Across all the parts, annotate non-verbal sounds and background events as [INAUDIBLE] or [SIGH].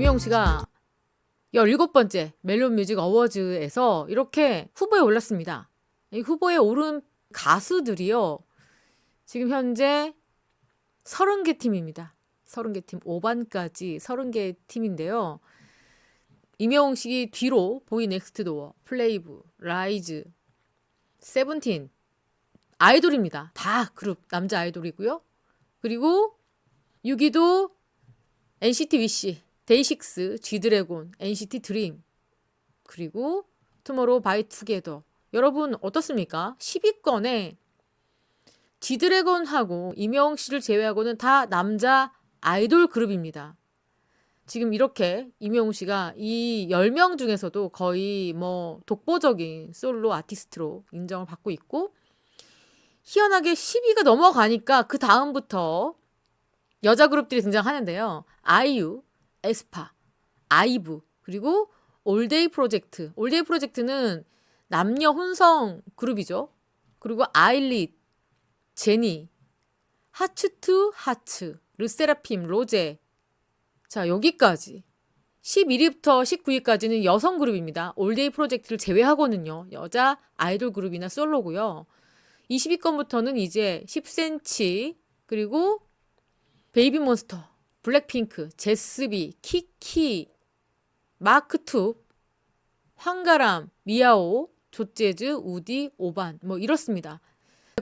이명웅 씨가 17번째 멜론 뮤직 어워즈에서 이렇게 후보에 올랐습니다. 이 후보에 오른 가수들이요. 지금 현재 30개 팀입니다. 30개 팀, 5반까지 30개 팀인데요. 이명웅 씨 뒤로 보이 넥스트 도어, 플레이브, 라이즈, 세븐틴 아이돌입니다. 다 그룹 남자 아이돌이고요. 그리고 6위도 NCT 위시, 데이식스, G드래곤, NCT 드림 그리고 투모로우 바이 투게더 여러분 어떻습니까? 10위권에 G드래곤하고 이명웅 씨를 제외하고는 다 남자 아이돌 그룹입니다. 지금 이렇게 이명웅 씨가 이 10명 중에서도 거의 뭐 독보적인 솔로 아티스트로 인정을 받고 있고 희한하게 10위가 넘어가니까 그 다음부터 여자 그룹들이 등장하는데요. 아이유, 에스파, 아이브, 그리고 올데이 프로젝트. 올데이 프로젝트는 남녀 혼성 그룹이죠. 그리고 아일릿, 제니, 하츠투 하츠, 르세라핌, 로제. 자, 여기까지. 11위부터 19위까지는 여성 그룹입니다. 올데이 프로젝트를 제외하고는요. 여자 아이돌 그룹이나 솔로고요. 20위권부터는 이제 10cm 그리고 베이비몬스터, 블랙핑크, 제스비, 키키, 마크투, 황가람, 미아오, 조재즈, 우디, 오반 뭐 이렇습니다.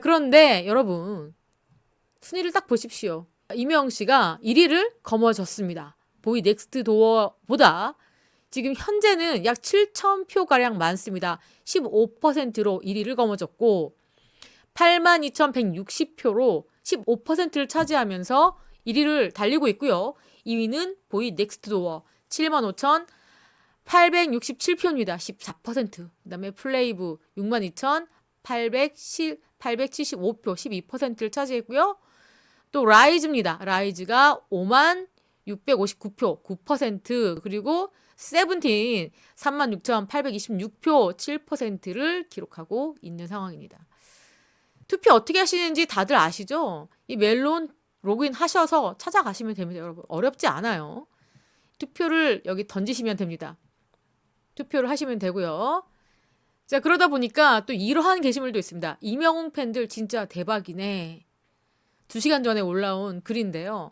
그런데 여러분 순위를 딱 보십시오. 이명 씨가 1위를 거머졌습니다. 보이 넥스트 도어보다 지금 현재는 약 7천 표 가량 많습니다. 15%로 1위를 거머졌고 82,160표로 15%를 차지하면서 1위를 달리고 있고요. 2위는 보이 넥스트 도어 75,867표입니다. 14%. 그다음에 플레이브 62,875표 12%를 차지했고요. 또 라이즈입니다. 라이즈가 5만 659표 9% 그리고 세븐틴 36,826표 7%를 기록하고 있는 상황입니다. 투표 어떻게 하시는지 다들 아시죠? 이 멜론 로그인 하셔서 찾아가시면 됩니다, 여러분. 어렵지 않아요. 투표를 여기 던지시면 됩니다. 투표를 하시면 되고요. 자, 그러다 보니까 또 이러한 게시물도 있습니다. 이명웅 팬들 진짜 대박이네. 두 시간 전에 올라온 글인데요.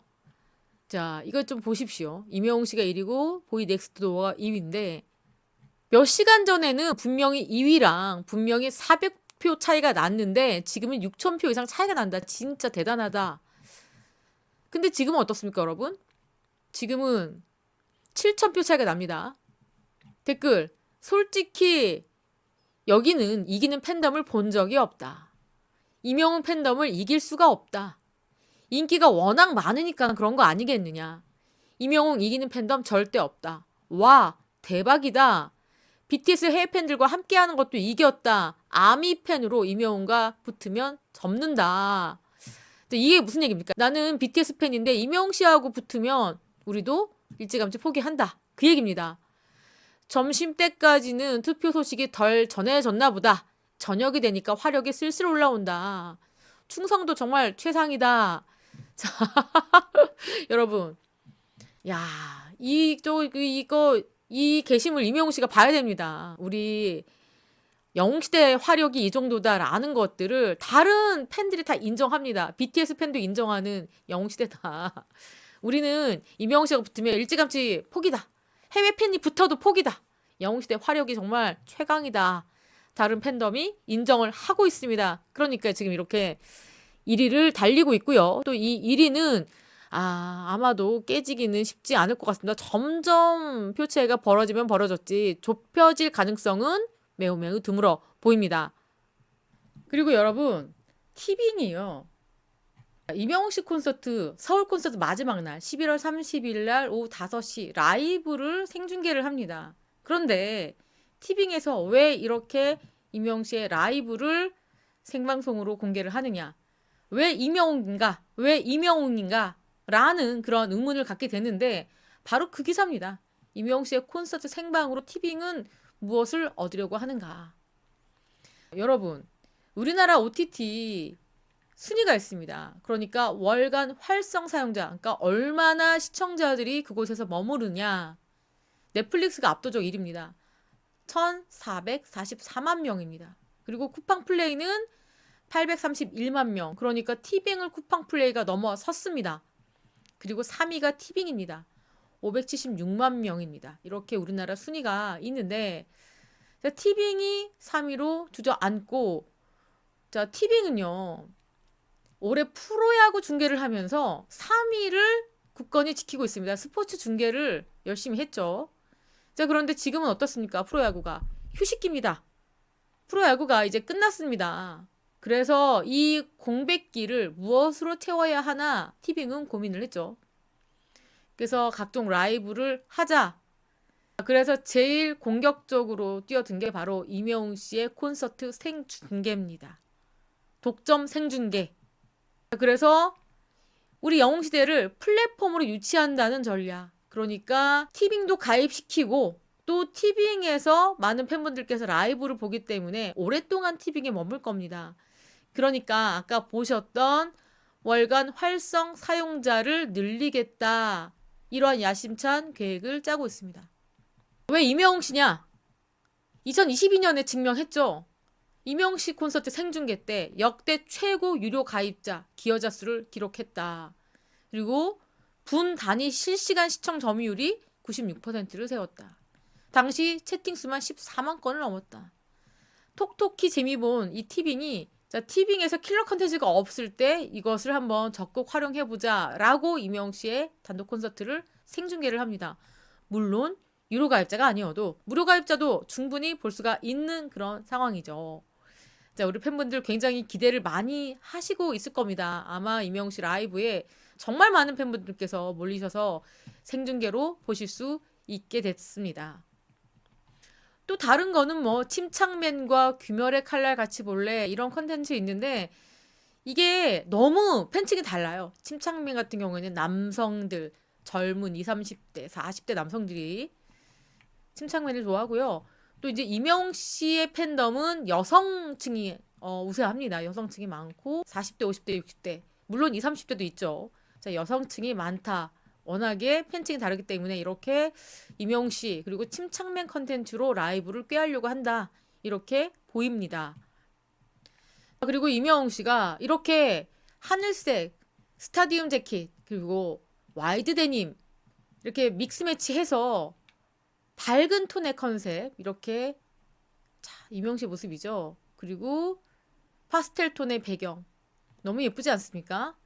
자, 이것 좀 보십시오. 이명웅 씨가 1위고 보이 넥스트 도어가 2위인데 몇 시간 전에는 분명히 2위랑 분명히 400표 차이가 났는데 지금은 6,000표 이상 차이가 난다. 진짜 대단하다. 근데 지금은 어떻습니까, 여러분? 지금은 7,000표 차이가 납니다. 댓글. 솔직히 여기는 이기는 팬덤을 본 적이 없다. 이명훈 팬덤을 이길 수가 없다. 인기가 워낙 많으니까 그런 거 아니겠느냐. 이명웅 이기는 팬덤 절대 없다. 와, 대박이다. BTS 해외 팬들과 함께하는 것도 이겼다. 아미 팬으로 이명웅과 붙으면 접는다. 이게 무슨 얘기입니까? 나는 BTS 팬인데 이명웅 씨하고 붙으면 우리도 일찌감치 포기한다. 그 얘기입니다. 점심 때까지는 투표 소식이 덜 전해졌나 보다. 저녁이 되니까 화력이 슬슬 올라온다. 충성도 정말 최상이다. [LAUGHS] 자, 여러분. 야, 이, 또, 이거, 이 게시물 이명웅 씨가 봐야 됩니다. 우리 영웅시대 화력이 이 정도다라는 것들을 다른 팬들이 다 인정합니다. BTS 팬도 인정하는 영웅시대다. [LAUGHS] 우리는 이명웅 씨가 붙으면 일찌감치 포기다. 해외 팬이 붙어도 포기다. 영웅시대 화력이 정말 최강이다. 다른 팬덤이 인정을 하고 있습니다. 그러니까 지금 이렇게 1위를 달리고 있고요. 또 이 1위는 아, 아마도 깨지기는 쉽지 않을 것 같습니다. 점점 표체가 벌어지면 벌어졌지 좁혀질 가능성은 매우 매우 드물어 보입니다. 그리고 여러분, 티빙이요. 이명웅 씨 콘서트, 서울 콘서트 마지막 날 11월 30일 날 오후 5시 라이브를 생중계를 합니다. 그런데 티빙에서 왜 이렇게 이명웅 씨의 라이브를 생방송으로 공개를 하느냐? 왜 이명웅인가? 왜 이명웅인가? 라는 그런 의문을 갖게 되는데 바로 그 기사입니다. 이명웅 씨의 콘서트 생방으로 티빙은 무엇을 얻으려고 하는가? 여러분, 우리나라 OTT 순위가 있습니다. 그러니까 월간 활성 사용자, 그러니까 얼마나 시청자들이 그곳에서 머무르냐. 넷플릭스가 압도적 1위입니다. 1,444만 명입니다. 그리고 쿠팡 플레이는 831만 명. 그러니까 티빙을 쿠팡 플레이가 넘어섰습니다. 그리고 3위가 티빙입니다. 576만 명입니다. 이렇게 우리나라 순위가 있는데 자, 티빙이 3위로 주저앉고 자, 티빙은요. 올해 프로야구 중계를 하면서 3위를 굳건히 지키고 있습니다. 스포츠 중계를 열심히 했죠. 자, 그런데 지금은 어떻습니까? 프로야구가 휴식기입니다. 프로야구가 이제 끝났습니다. 그래서 이 공백기를 무엇으로 채워야 하나 티빙은 고민을 했죠. 그래서 각종 라이브를 하자. 그래서 제일 공격적으로 뛰어든 게 바로 이명웅 씨의 콘서트 생중계입니다. 독점 생중계. 그래서 우리 영웅 시대를 플랫폼으로 유치한다는 전략. 그러니까 티빙도 가입시키고 또 티빙에서 많은 팬분들께서 라이브를 보기 때문에 오랫동안 티빙에 머물 겁니다. 그러니까 아까 보셨던 월간 활성 사용자를 늘리겠다. 이러한 야심찬 계획을 짜고 있습니다. 왜 이명웅 씨냐? 2022년에 증명했죠. 이명웅 씨 콘서트 생중계 때 역대 최고 유료 가입자 기여자 수를 기록했다. 그리고 분 단위 실시간 시청 점유율이 96%를 세웠다. 당시 채팅 수만 14만 건을 넘었다. 톡톡히 재미 본 이 티빙이 자, 티빙에서 킬러 컨텐츠가 없을 때 이것을 한번 적극 활용해 보자 라고 이명 씨의 단독 콘서트를 생중계를 합니다. 물론 유료 가입자가 아니어도 무료 가입자도 충분히 볼 수가 있는 그런 상황이죠. 자, 우리 팬분들 굉장히 기대를 많이 하시고 있을 겁니다. 아마 이명 씨 라이브에 정말 많은 팬분들께서 몰리셔서 생중계로 보실 수 있게 됐습니다. 또 다른 거는 뭐 침착맨과 귀멸의 칼날 같이 볼래 이런 컨텐츠 있는데 이게 너무 팬층이 달라요. 침착맨 같은 경우에는 남성들 젊은 20, 30대, 40대 남성들이 침착맨을 좋아하고요. 또 이제 이명 씨의 팬덤은 여성층이 어, 우세합니다. 여성층이 많고 40대, 50대, 60대 물론 20, 30대도 있죠. 자, 여성층이 많다. 워낙에 팬층이 다르기 때문에 이렇게 이명 씨 그리고 침착맨 컨텐츠로 라이브를 꾀하려고 한다. 이렇게 보입니다. 그리고 이명 씨가 이렇게 하늘색 스타디움 재킷 그리고 와이드 데님 이렇게 믹스 매치해서 밝은 톤의 컨셉 이렇게 자, 이명 씨 모습이죠. 그리고 파스텔 톤의 배경 너무 예쁘지 않습니까?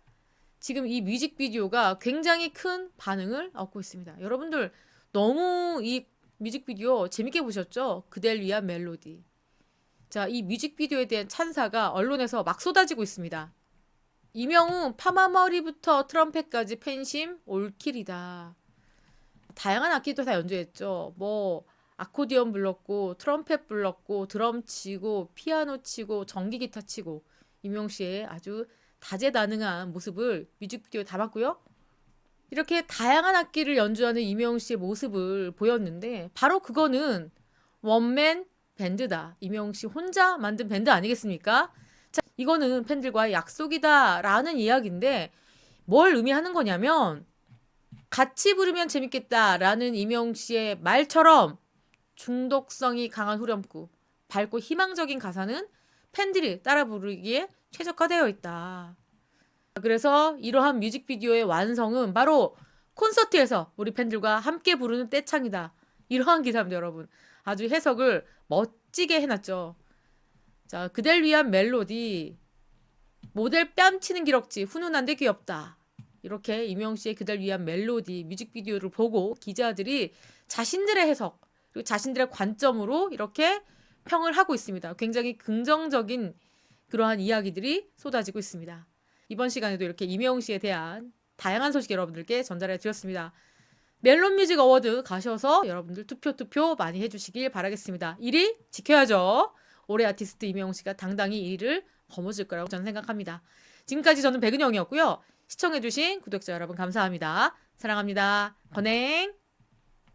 지금 이 뮤직비디오가 굉장히 큰 반응을 얻고 있습니다. 여러분들 너무 이 뮤직비디오 재밌게 보셨죠? 그댈 위한 멜로디. 자, 이 뮤직비디오에 대한 찬사가 언론에서 막 쏟아지고 있습니다. 이명웅 파마머리부터 트럼펫까지 팬심 올킬이다. 다양한 악기도 다 연주했죠. 뭐 아코디언 불렀고 트럼펫 불렀고 드럼 치고 피아노 치고 전기 기타 치고 이명 씨의 아주 다재다능한 모습을 뮤직비디오에 담았고요. 이렇게 다양한 악기를 연주하는 이명 씨의 모습을 보였는데 바로 그거는 원맨 밴드다. 이명 씨 혼자 만든 밴드 아니겠습니까? 자, 이거는 팬들과의 약속이다라는 이야기인데 뭘 의미하는 거냐면 같이 부르면 재밌겠다라는 이명 씨의 말처럼 중독성이 강한 후렴구, 밝고 희망적인 가사는 팬들이 따라 부르기에 최적화되어 있다. 그래서 이러한 뮤직비디오의 완성은 바로 콘서트에서 우리 팬들과 함께 부르는 떼창이다. 이러한 기사입니다, 여러분. 아주 해석을 멋지게 해놨죠. 자, 그댈 위한 멜로디. 모델 뺨치는 기럭지, 훈훈한데 귀엽다. 이렇게 이명 씨의 그댈 위한 멜로디 뮤직비디오를 보고 기자들이 자신들의 해석, 그리고 자신들의 관점으로 이렇게 평을 하고 있습니다. 굉장히 긍정적인 그러한 이야기들이 쏟아지고 있습니다. 이번 시간에도 이렇게 이명웅 씨에 대한 다양한 소식 여러분들께 전달해 드렸습니다. 멜론 뮤직 어워드 가셔서 여러분들 투표 투표 많이 해주시길 바라겠습니다. 1위 지켜야죠. 올해 아티스트 이명웅 씨가 당당히 1위를 거머쥘 거라고 저는 생각합니다. 지금까지 저는 백은영이었고요. 시청해주신 구독자 여러분 감사합니다. 사랑합니다. 건행.